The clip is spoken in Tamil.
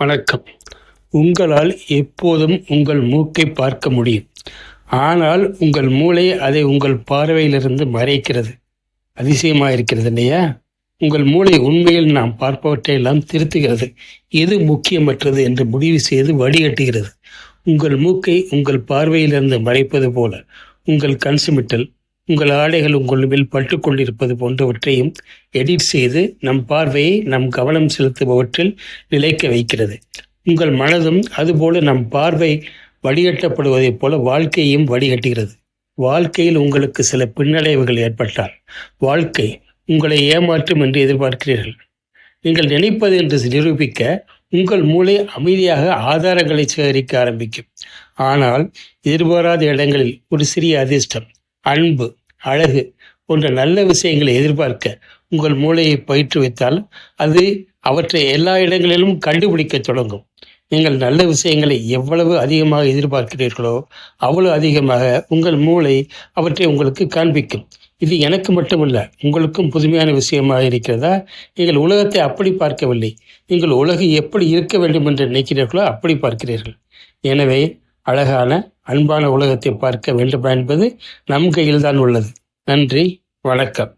வணக்கம். உங்களால் எப்போதும் உங்கள் மூக்கை பார்க்க முடியும். ஆனால் உங்கள் மூளை அதை உங்கள் பார்வையிலிருந்து மறைக்கிறது. அதிசயமாக இருக்கிறது இல்லையா? உங்கள் மூளை உண்மையில் நாம் பார்ப்பவற்றையெல்லாம் திருத்துகிறது. எது முக்கியமற்றது என்று முடிவு செய்து வடிகட்டுகிறது. உங்கள் மூக்கை உங்கள் பார்வையிலிருந்து மறைப்பது போல. உங்கள் கண் சிமிட்டல் உங்கள் ஆடைகள் உங்கள் மேல் பட்டுக்கொண்டிருப்பது போன்றவற்றையும் எடிட் செய்து நம் பார்வையை நம் கவனம் செலுத்துபவற்றில் நிலைக்க வைக்கிறது. உங்கள் மனதும் அதுபோல நம் பார்வை வடிகட்டப்படுவதைப் போல வாழ்க்கையும் வடிகட்டுகிறது. வாழ்க்கையில் உங்களுக்கு சில பின்னடைவுகள் ஏற்பட்டால் வாழ்க்கை உங்களை ஏமாற்றும் என்று எதிர்பார்க்கிறீர்கள். நீங்கள் நினைப்பது என்று நிரூபிக்க உங்கள் மூளை அமைதியாக ஆதாரங்களை சேகரிக்க ஆரம்பிக்கும். ஆனால் எதிர்பாராத இடங்களில் ஒரு சிறிய அதிர்ஷ்டம் அன்பு அழகு போன்ற நல்ல விஷயங்களை எதிர்பார்க்க உங்கள் மூளையை பயிற்றுவித்தால் அது அவற்றை எல்லா இடங்களிலும் கண்டுபிடிக்க தொடங்கும். நீங்கள் நல்ல விஷயங்களை எவ்வளவு அதிகமாக எதிர்பார்க்கிறீர்களோ அவ்வளவு அதிகமாக உங்கள் மூளை அவற்றை உங்களுக்கு காண்பிக்கும். இது எனக்கு மட்டுமல்ல உங்களுக்கும் புதுமையான விஷயமாக இருக்கிறதா? நீங்கள் உலகத்தை அப்படி பார்க்கவில்லை. நீங்கள் உலகு எப்படி இருக்க வேண்டும் என்று நினைக்கிறீர்களோ அப்படி பார்க்கிறீர்கள். எனவே அழகான அன்பான உலகத்தை பார்க்க வேண்டுமா என்பது நம் கையில்தான் உள்ளது. நன்றி வணக்கம்.